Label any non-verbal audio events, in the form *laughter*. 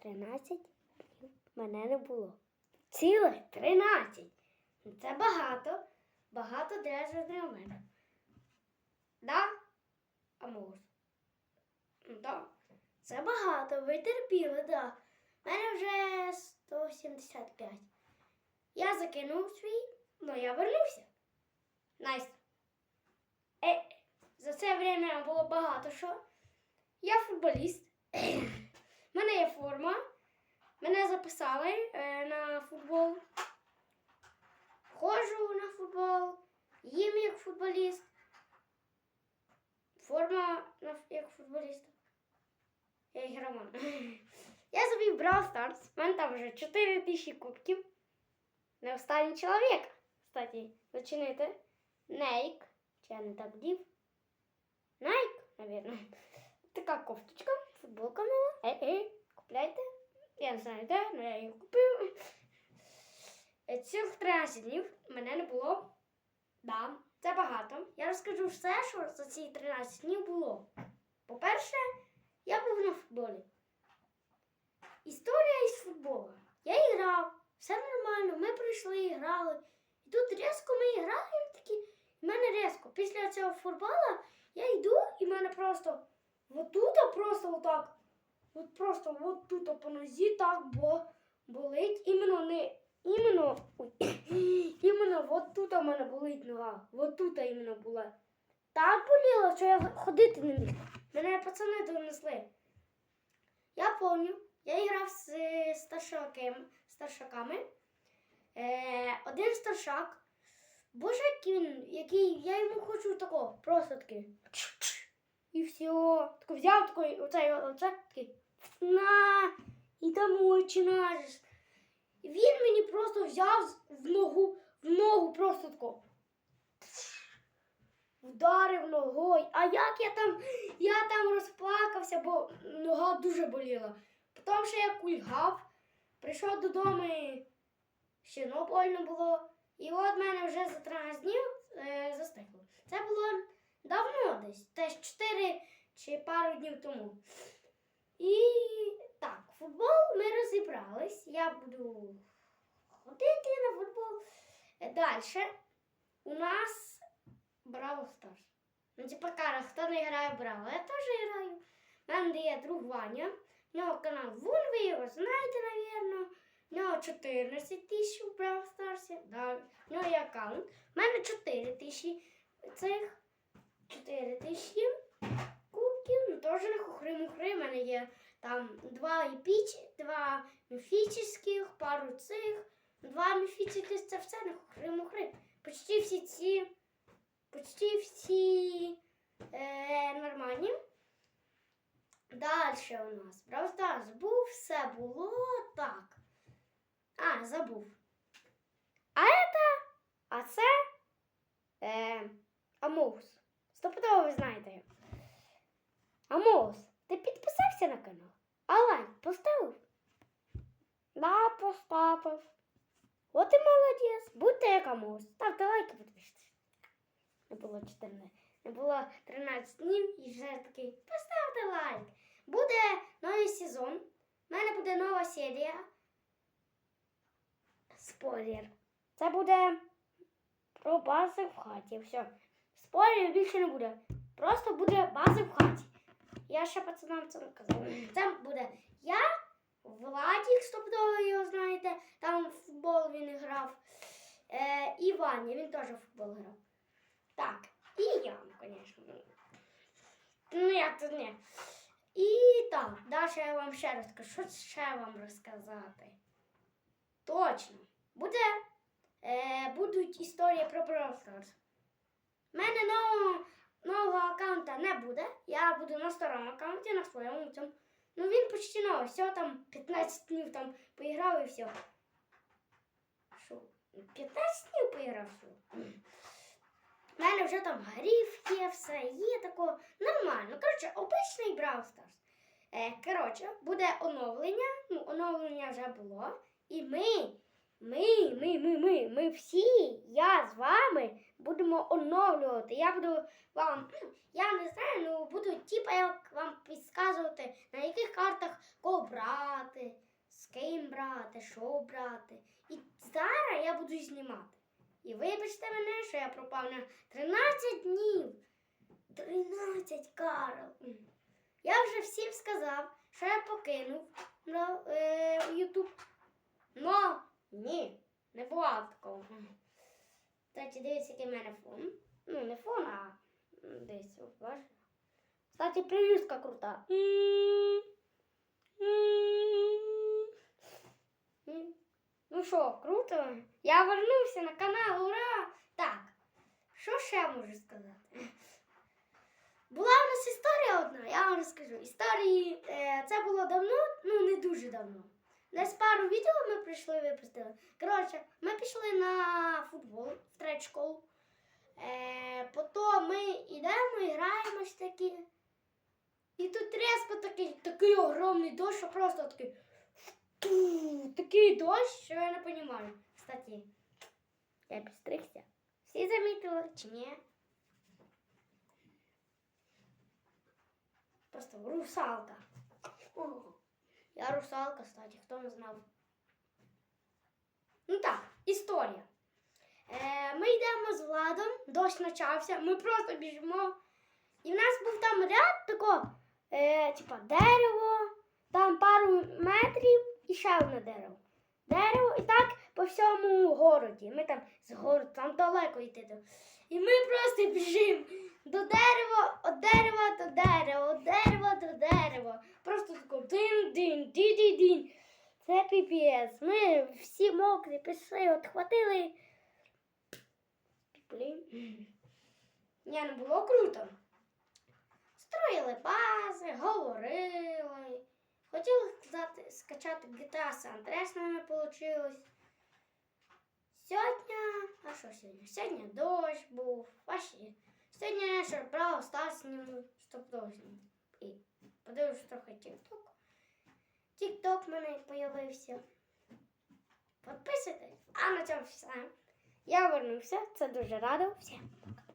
13 днів мене не було. Цілих 13. Це багато. Багато для для мене. Да? Амос. Да. Це багато. Ви терпіли, да. У мене вже 175. Я закинув свій, але я вернувся. Найс. Е, за це время було багато що. Я футболіст. Мене записали е, на футбол. Ходжу на футбол, їм як футболіст. Форма на, ф- як футболіста. Я ігроман. *laughs* Я завів Brawl Stars. У мене там вже 4 тисячі кубків. Не останній чоловік. Кстати, зачинити. Нейк. Чи я не так дів? Найк, навірно. *laughs* Така кофточка, футболка нова. Ей-ей, купляйте. Я не знаю де, але я її купив. Е, Цих 13 днів мене не було. Да, це багато. Я розкажу все, що за ці 13 днів було. По-перше, я був на футболі. Історія із футболу. Я грав, все нормально, ми прийшли і грали. І тут різко ми граємо такі, і в мене різко. Після цього футбола я йду, і в мене просто отут просто отак. От просто от тут по нозі так бо болить. Іменно не іменно, *coughs* іменно от тут у мене болить нога. От тут іменно була. Так боліло, що я ходити не міг. Мене пацани донесли. Я пам'ятаю, я грав з старшаками. Е, один старшак. Боже, який який я йому хочу такого, просто такий. І все. Тако взяв такий, оцей, оце такий. На, і там очі нажиш. Він мені просто взяв в ногу, в ногу просто тако. Вдарив ногою. А як я там, я там розплакався, бо нога дуже боліла. Потім ще я кульгав, прийшов додому і ще ну больно було. І от мене вже за 13 днів е, застигло. Це було давно десь, теж 4 чи пару днів тому. І так, футбол ми розібрались. Я буду ходити на футбол. Далі у нас Браво Старс. Ну, типа кара, хто не грає Браво, я теж граю. У мене є друг Ваня. В нього канал Вун, ви його знаєте, напевно. В нього 14 тисяч у Браво Старсі. Да. В нього є аккаунт. У мене 4 тисячі цих 4 тисячі кубків. Ну теж не хухри-мухри. У мене є там два епіч, два міфічних, пару цих. Два міфічних це все не хухри-мухри. Почти всі ці, почти всі е, нормальні. Далі у нас Stars був, все було так. А, забув. А це, а це е, Амоус. Стопудово ви знаєте. його. Амоус, ти підписався на канал? А лайк поставив? Да, поставив. От і молодець. Будьте як Ставте лайки, підпишіться. Не було 14, не було 13 днів і вже такий поставте лайк. Буде новий сезон. У мене буде нова серія. Спойлер. Це буде про бази в хаті. Все. Спойлерів більше не буде. Просто буде бази в хаті. Я ще пацанам це не казала. Це буде я, Владік, стопудово його знаєте. Там в футбол він грав. Е, і Ваня, він теж в футбол грав. Так, і я, звісно. Ну, як це не. І так, далі я вам ще розкажу. Що ще вам розказати? Точно. Буде, е, будуть історії про Brawl У мене нового, нового аккаунта не буде. Я буду на старому аккаунті, на своєму цьому. Ну він почти новий. Все там 15 днів там поіграв і все. Що? 15 днів поіграв все. У мене вже там гриф є, все є тако нормально. Коротше, обичний Brawl Stars. Е, коротше, буде оновлення. Ну, оновлення вже було. І ми, ми, ми, ми, ми, ми всі, я з вами будемо оновлювати. Я буду вам, ну, я не знаю, ну буду типа як вам підказувати, на яких картах кого брати, з ким брати, що брати. І зараз я буду знімати. І вибачте мене, що я пропав на 13 днів. 13, Карл. Я вже всім сказав, що я покинув на е, Ютуб. Но ні, не бувало такого. Кстати, дивіться, який в мене фон. Ну, не фон, а от, бачите. Кстати, прев'юзка крута. Ну що, круто? Я вернувся на канал, ура! Так, що ще можу сказати? Була у нас історія одна, я вам розкажу. Історії е, це було давно, ну не дуже давно. Десь пару відео ми прийшли випустили. Коротше, ми пішли на футбол в третю школу. Е, потім ми йдемо і граємось такі. І тут різко такий, такий огромний дощ, що просто такий. Такий дощ, що я не розумію. Кстати, я підстригся. Всі замітили чи ні? Просто русалка. О, я русалка, кстати, хто не знав. Ну так, історія. Е, ми йдемо з Владом, дощ почався, ми просто біжимо. І в нас був там ряд такого, е, типа дерево, там пару метрів і ще одне дерево. Дерево і так по всьому городі. Ми там з городу, там далеко йти. І ми просто біжимо до дерева, від дерева до дерева, від дерева до дерева. Просто дин-дин, ді-ді-дін. Це піпець. Ми всі мокрі пішли, от хватили. Блін. Ні, не було круто. Строїли бази, говорили. Хотіли сказати, скачати GTA San Andreas, але не вийшло. Сьогодні, а що сьогодні? Сьогодні дощ був, ваші. Сьогодні я ще брав Стас зніму, щоб дощ. І подивився трохи TikTok. TikTok в мене з'явився. Підписуйтесь. А на цьому все. Я вернувся. Це дуже радо. Всім пока.